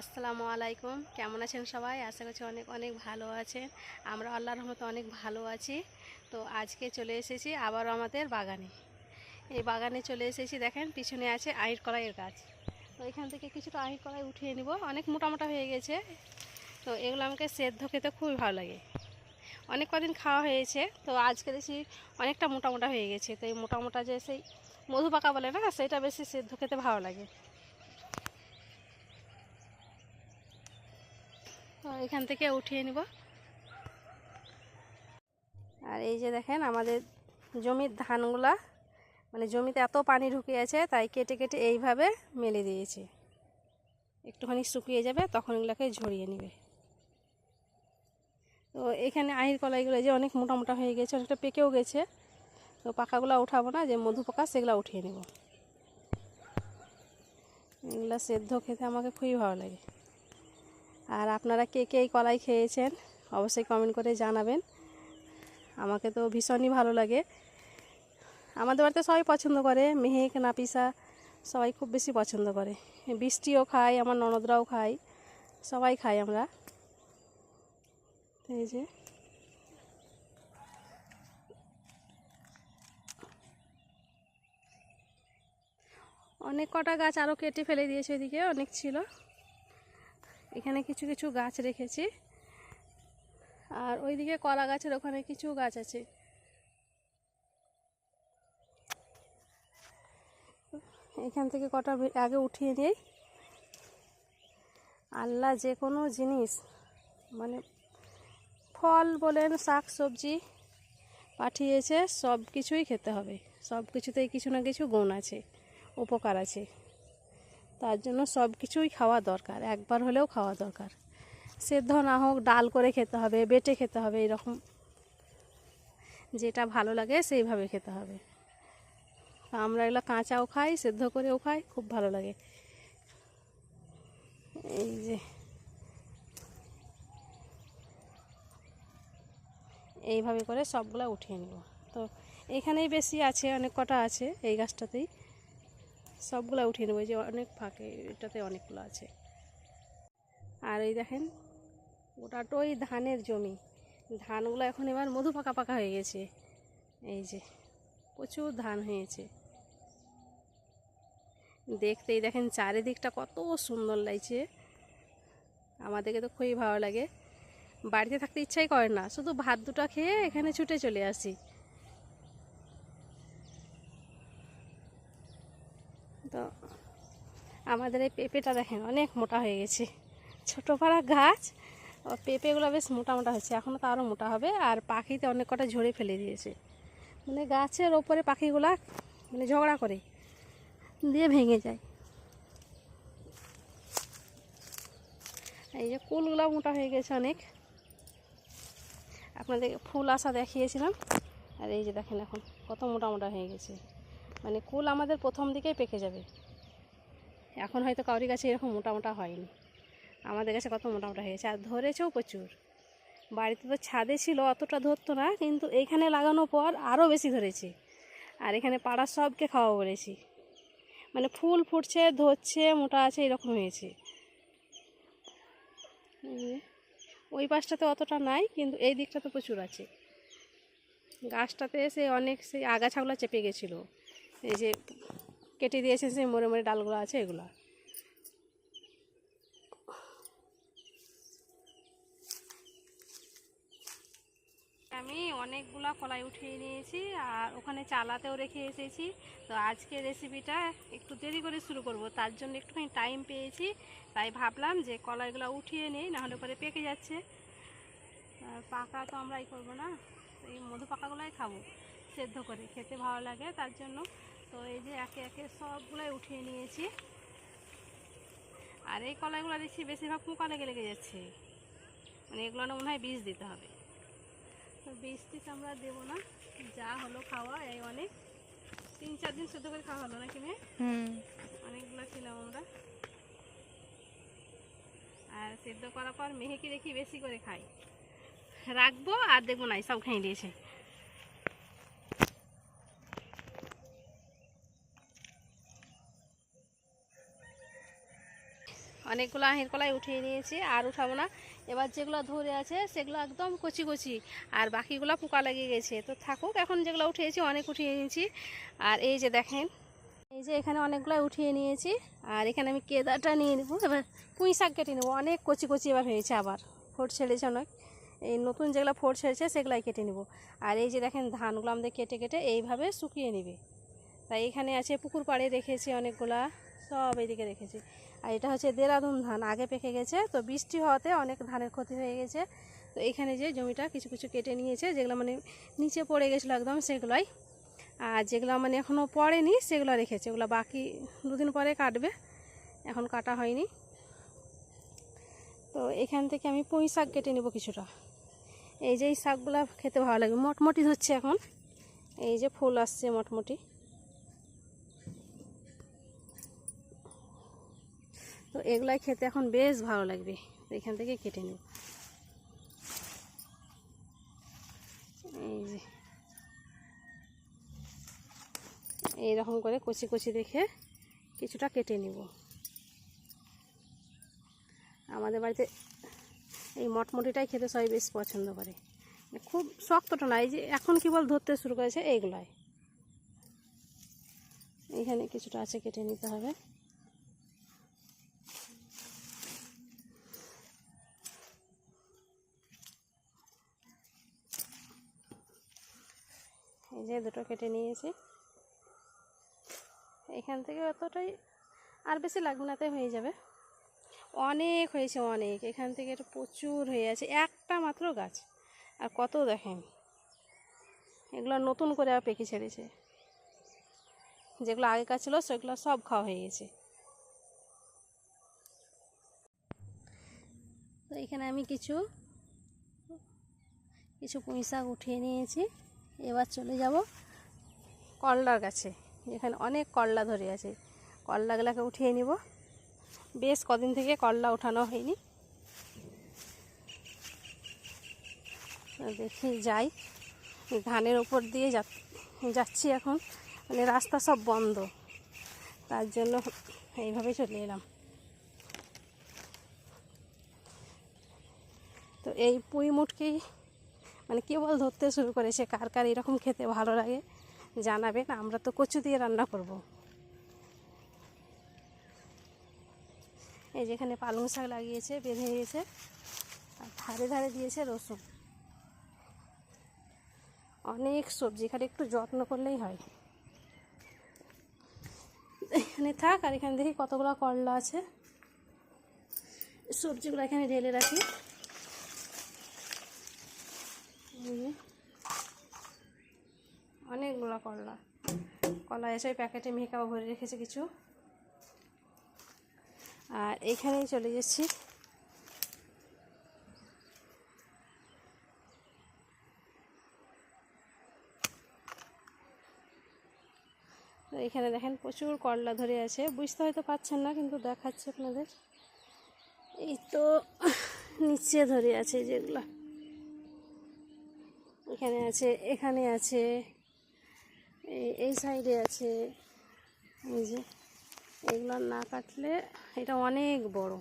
আসসালামু আলাইকুম। কেমন আছেন সবাই? আশা করছি অনেক অনেক ভালো আছেন। আমরা আল্লাহর রহমতে অনেক ভালো আছি। তো আজকে চলে এসেছি আবারও আমাদের বাগানে। এই বাগানে চলে এসেছি, দেখেন, পিছনে আছে আহির কলাইয়ের গাছ। তো এখান থেকে কিছুটা আহির কলাই উঠিয়ে নিব। অনেক মোটা মোটা হয়ে গেছে। তো এগুলো আমাকে সেদ্ধ খেতে খুবই ভালো লাগে। অনেক কদিন খাওয়া হয়েছে, তো আজকে দেখছি অনেকটা মোটা মোটা হয়ে গেছে। তো এই মোটা মোটা যে সেই মধু পাকা বলে না, সেটা বেশি সেদ্ধ খেতে ভালো লাগে। তো এখান থেকে উঠিয়ে নিব। আর এই যে দেখেন আমাদের জমির ধানগুলা মানে জমিতে এত পানি ঢুকে আছে, তাই কেটে কেটে এইভাবে মেলে দিয়েছে। একটুখানি শুকিয়ে যাবে, তখন এগুলোকে ঝরিয়ে নেবে। তো এখানে আহির কলাইগুলো যে অনেক মোটা মোটা হয়ে গেছে, অনেকটা পেকেও গেছে। তো পাকাগুলো উঠাবো না, যে মধু পাকা সেগুলো উঠিয়ে নেব। এগুলো সেদ্ধ খেতে আমাকে খুবই ভালো লাগে। আর আপনারা কে কে এই কলাই খেয়েছেন, অবশ্যই কমেন্ট করে জানাবেন। আমাকে তো ভীষণই ভালো লাগে। আমাদের বাড়িতে সবাই পছন্দ করে, মেহেক, নাপিসা সবাই খুব বেশি পছন্দ করে। বৃষ্টিও খাই আমার ননদরাও খাই সবাই খাই আমরা। এই যে। অনেক কটা গাছ আরও কেটে ফেলে দিয়েছে এদিকে, অনেক ছিল। এখানে কিছু কিছু গাছ রেখেছি। আর ওইদিকে কলা গাছের ওখানে কিছু গাছ আছে। এখান থেকে কটা আগে উঠিয়ে নেই। আল্লাহ যে কোনো জিনিস মানে ফল বলেন, শাক সবজি পাঠিয়েছে সব কিছুই খেতে হবে। সব কিছুতেই কিছু না কিছু গুণ আছে, উপকার আছে। তার জন্য সব কিছুই খাওয়া দরকার, একবার হলেও খাওয়া দরকার। সেদ্ধ না হোক, ডাল করে খেতে হবে, বেটে খেতে হবে, এরকম যেটা ভালো লাগে সেইভাবে খেতে হবে। আমরা এগুলো কাঁচাও খাই, সেদ্ধ করেও খাই, খুব ভালো লাগে। এই যে। এইভাবে করে সবগুলো উঠিয়ে নেব। তো এখানেই বেশি আছে, অনেক কটা আছে এই গাছটাতেই। সবগুলো উঠিয়ে নেব যে অনেক ফাঁকে, এটাতে অনেকগুলো আছে। আর এই দেখেন ওটাটোই ধানের জমি। ধানগুলো এখন এবার মধু পাকা পাকা হয়ে গেছে। এই যে, প্রচুর ধান হয়েছে। দেখতেই দেখেন, চারিদিকটা কত সুন্দর লাগছে। আমাদেরকে তো খুবই ভালো লাগে। বাড়িতে থাকতে ইচ্ছাই করে না, শুধু ভাত দুটো খেয়ে এখানে ছুটে চলে আসি। তো আমাদের এই পেঁপেটা দেখেন, অনেক মোটা হয়ে গেছে। ছোটো পাড়া গাছ পেঁপেগুলো বেশ মোটা মোটা হচ্ছে এখনও তো আরও মোটা হবে। আর পাখিতে অনেক কটা ঝরে ফেলে দিয়েছে। মানে গাছের ওপরে পাখিগুলা মানে ঝগড়া করে, দিয়ে ভেঙে যায়। এই যে কুলগুলো মোটা হয়ে গেছে অনেক। আপনাদের ফুল আসা দেখিয়েছিলাম। আর এই যে দেখেন এখন, কত মোটা মোটা হয়ে গেছে। মানে কুল আমাদের প্রথম দিকেই পেকে যাবে। এখন হয়তো কাউরি গাছে এরকম মোটা মোটা হয়নি। আমাদের কাছে কত মোটা মোটা হয়ে গেছে আর ধরেছেও প্রচুর। বাড়িতে তো ছাদে ছিল, অতটা ধরতো না, কিন্তু এইখানে লাগানোর পর আরও বেশি ধরেছে। আর এখানে পাড়ার সবকে খাওয়া বলেছি। মানে ফুল ফুটছে, ধরছে, মোটা আছে, এরকম হয়েছে। ওই পাশটাতে অতটা নাই, কিন্তু এই দিকটা তো প্রচুর আছে। গাছটাতে সে অনেক সেই আগাছাগুলো চেপে গেছিল। এই যে কেটে দিয়েছে সেই মরে মরে ডালগুলো আছে, এগুলো। আমি অনেকগুলো কলাই উঠিয়ে নিয়েছি আর ওখানে চালাতেও রেখে এসেছি। তো আজকে রেসিপিটা একটু দেরি করে শুরু করব, তার জন্য একটুখানি টাইম পেয়েছি। তাই ভাবলাম যে কলাইগুলো উঠিয়ে নিই, নাহলে পরে পেকে যাচ্ছে। পাকা তো আমরাই করব না, এই মধু পাকাগুলোই খাব। সেদ্ধ করে খেতে ভালো লাগে তার জন্য। তো এই যে একে একে সবগুলোই উঠিয়ে নিয়েছি। আর এই কলাইগুলো দেখছি বেশিরভাগ পোকা লেগে লেগে যাচ্ছে। মানে এগুলো না মনে হয় বীজ দিতে হবে। তো বীজ টিজ আমরা দেবো না। যা হলো খাওয়া এই অনেক। তিন চার দিন সেদ্ধ করে খাওয়া হলো নাকি মেয়ে? অনেকগুলো ছিলাম আমরা। আর সেদ্ধ করার পর মেহেকি দেখি বেশি করে খাই রাখব আর দেখব নাই সব খেয়ে দিয়েছে। অনেকগুলো আহির কলাই উঠিয়ে নিয়েছি, আর উঠাবো না। এবার যেগুলো ধরে আছে, সেগুলো একদম কচি কচি, আর বাকিগুলো পোকা লেগে গেছে। তো থাকুক, এখন যেগুলো উঠিয়েছি, অনেক উঠিয়ে নিয়েছি। আর এই যে দেখেন, এই যে এখানে অনেকগুলো উঠিয়ে নিয়েছি। আর এখানে আমি কেদাটা নিয়ে নেব, এবার পুঁই শাক কেটে নেব। অনেক কচি কচি এবার হয়েছে আবার ফোট ছেড়েছে অনেক। এই নতুন যেগুলো ফোট ছেড়েছে, সেগুলাই কেটে নেব। আর এই যে দেখেন, ধানগুলো আমাদের কেটে কেটে এইভাবে শুকিয়ে নেবে। তাই এখানে আছে পুকুর পাড়ে রেখেছি অনেকগুলা। সব এইদিকে রেখেছি। আর এটা হচ্ছে দেরাদুন ধান, আগে পেকে গেছে, তো বৃষ্টি হওয়াতে অনেক ধানের ক্ষতি হয়ে গেছে। তো এখানে যে জমিটা কিছু কিছু কেটে নিয়েছে, যেগুলো মানে নিচে পড়ে গেছিল একদম, সেগুলোই। আর যেগুলো মানে এখনও পড়েনি, সেগুলো রেখেছে। ওগুলো বাকি দুদিন পরে কাটবে, এখন কাটা হয়নি। তো এখান থেকে আমি পুঁই শাক কেটে নেব কিছুটা। এই যে এই শাকগুলো খেতে ভালো লাগে, মোটমুটি ধরছে এখন। এই যে ফুল আসছে মোটমুটি। তো এগুলাই খেতে এখন বেশ ভালো লাগবে। এখান থেকে কেটে নেব। এই যে। এইরকম করে কচি কচি দেখে কিছুটা কেটে নিব। আমাদের বাড়িতে এই মটমটিটাই খেতে সবাই বেশ পছন্দ করে। খুব শক্তটা না, এই যে এখন কি বল ধরতে শুরু করেছে এইগুলাই। এখানে কিছুটা আছে, কেটে নিতে হবে। দুটো কেটে নিয়েছি। এখান থেকে অতটাই আর বেশি লাগবে না তাই হয়ে যাবে। অনেক হয়েছে, অনেক। এখান থেকে এটা প্রচুর হয়ে আছে। একটা মাত্র গাছ। আর কত দেখেন? এগুলো নতুন করে আর পেকে ছেড়েছে। যেগুলো আগেকার ছিল, সেগুলো সব খাওয়া হয়ে গেছে। তো এখানে আমি কিছু কিছু পুঁই শাক উঠিয়ে নিয়েছি। এবার চলে যাব করলার গাছে। এখানে অনেক করলা ধরে আছে। করলাগুলোকে উঠিয়ে নিব। বেশ কদিন থেকে করলা ওঠানো হয়নি। দেখি যাই। ধানের উপর দিয়ে যাচ্ছি এখন। মানে রাস্তা সব বন্ধ। তার জন্য এইভাবে চলে এলাম। তো এই পুঁই মুটকেই মানে কেবল ধরতে শুরু করেছে, কার কার এরকম খেতে ভালো লাগে জানাবেন, আমরা তো কচু দিয়ে রান্না করব। এই যেখানে পালং শাক লাগিয়েছে, বেঁধে গিয়েছে আর ধারে ধারে দিয়েছে রসুন। অনেক সবজি এখানে একটু যত্ন করলেই হয়। এখানে থাক, আর এখানে দেখি কতগুলো করলা আছে, সবজিগুলো এখানে ঢেলে রাখি। অনেকগুলো করলা কলা এসে প্যাকেটে মেকাও ভরে রেখেছে কিছু। আর এখানেই চলে যাচ্ছি। তো এখানে দেখেন প্রচুর করলা ধরে আছে। বুঝতে হয়তো পাচ্ছেন না, কিন্তু দেখাচ্ছে আপনাদের। এই তো, নিচে ধরে আছে যেগুলো। এখানে আছে এখানে আছে, এই সাইডে আছে, এই যে, এগুলো না কাটলে এটা অনেক বড়।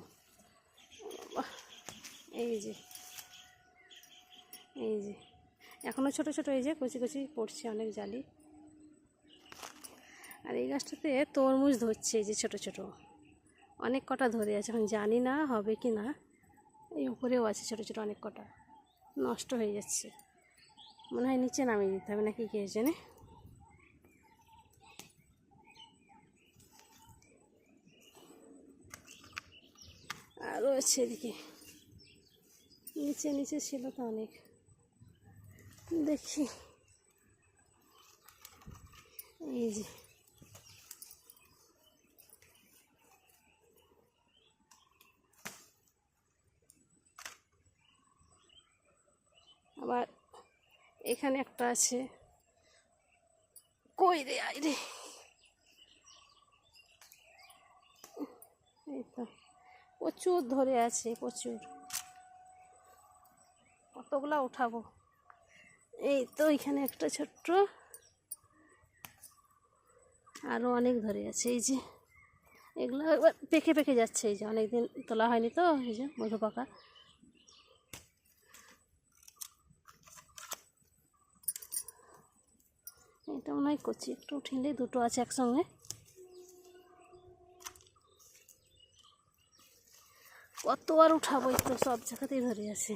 এই যে এই যে এখনও ছোট ছোট, এই যে কচি কচি পড়ছে অনেক জালি। আর এই গাছটাতে তরমুজ ধরছে, এই যে ছোট ছোট। অনেক কটা ধরে আছে, এখন জানি না হবে কি না। এই উপরেও আছে ছোট ছোট অনেক কটা। নষ্ট হয়ে যাচ্ছে। মনে হয় নিচে নামিয়ে দিতে হবে নাকি কে জানে? আরও আছে এদিকে। নিচে নিচে ছিল তো অনেক। দেখি। এই যে আবার এখানে একটা আছে। কই রে আই রে। এই তো, প্রচুর ধরে আছে, প্রচুর। কতগুলা উঠাবো? এই তো, এখানে একটা ছোট্ট। আরও অনেক ধরে আছে, এই যে। এগুলো এবার পেকে পেকে যাচ্ছে, এই যে অনেকদিন তোলা হয়নি তো, এই যে মধু পাকা এটা মনে হয় কচি, একটু উঠিলে দুটো আছে একসঙ্গে। কত আর উঠাবো তো, সব জায়গাতেই ধরে আছে।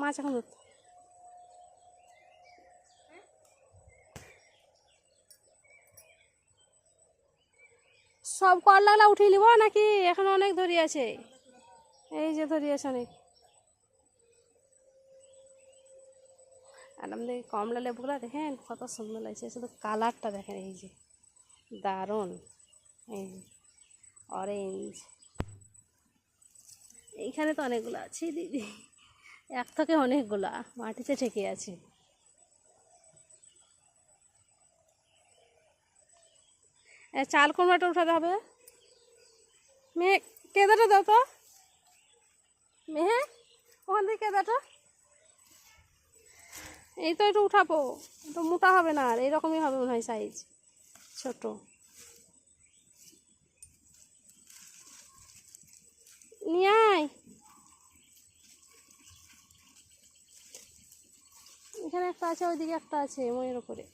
মাছ এখন সব করলাগুলা উঠিয়ে নিব নাকি? এখন অনেক ধরি আছে। এই যে ধরি অনেক আর আমাদের কমলা লেবুগুলো দেখেন কত সুন্দর লাগছে, শুধু কালারটা দেখেন, এই যে দারুণ, এই যে অরেঞ্জ এইখানে তো অনেকগুলো আছে দিদি, এক থেকে অনেকগুলা, মাটিতে ঠেকে আছে। চাল কুমড়াটা উঠাতে হবে? মেয়ে কেদাটা দাও তো। মেহে, ওখান থেকে কেদাটা এই তো একটু উঠাবো, তো মোটা হবে না আর এইরকমই হবে মনে হয় সাইজ ছোট। নিয়ে আয়। এখানে একটা আছে, ওইদিকে একটা আছে, ময়ের ওপরে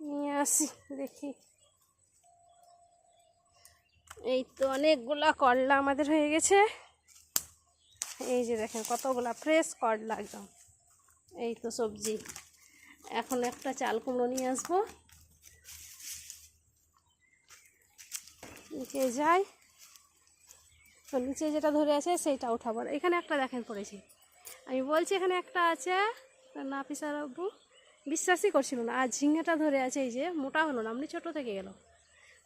নিয়ে আসি, দেখি। এই তো অনেকগুলা করলা আমাদের হয়ে গেছে। এই যে দেখেন কতগুলা ফ্রেশ করলা একদম। এই তো সবজি। এখন একটা চাল কুমড়ো নিয়ে আসব। নিচে যাই। তো নিচে যেটা ধরে আছে সেইটা উঠাবো। এখানে একটা দেখেন পড়েছি আমি বলছি এখানে একটা আছে। না পিসার বাবু বিশ্বাসই করছিল না। আর ঝিঙেটা ধরে আছে এই যে, মোটা হলো না। আপনি ছোটো থেকে গেল।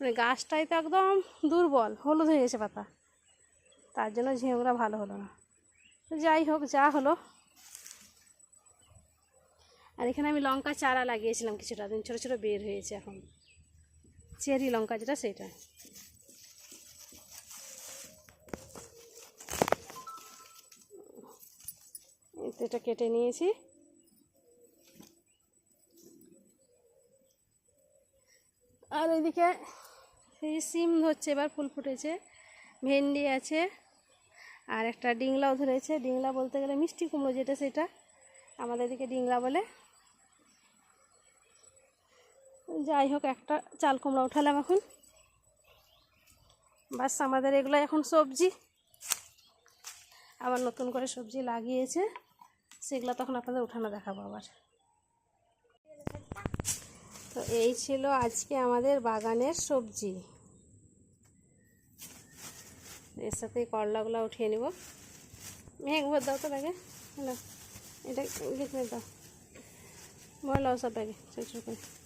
মানে গাছটাই তো একদম দুর্বল, হলুদ হয়ে গেছে পাতা। তার জন্য ঝিঙেগুলো ভালো হলো না। যাই হোক, যা হলো। আর এখানে আমি লঙ্কা চারা লাগিয়েছিলাম কিছুটা, দিন ছোটো ছোটো বের হয়েছে এখন। চেরি লঙ্কা যেটা, সেটা। এটা কেটে নিয়েছি। আর ওইদিকে এই সিম হচ্ছে এবার ফুল ফুটেছে। ভেন্ডি আছে, আর একটা ডিংলাও ধরেছে। ডিংলা বলতে গেলে মিষ্টি কুমড়ো যেটা সেটা, আমাদের এদিকে ডিংলা বলে। যাই হোক, একটা চাল কুমড়া উঠালাম এখন। বাস আমাদের এগুলো এখন সবজি। আবার নতুন করে সবজি লাগিয়েছে, সেগুলো তখন আপনাদের উঠানো দেখাবো আবার। তো এই ছিল আজকে আমাদের বাগানের সবজি। এর সাথে করলাগুলো উঠিয়ে নেব। মেঘ ভর দাও তো ব্যাগে। হ্যালো এটা গেট দাও। ময়লাও সব ব্যাগে। ছোটো ছোটো করে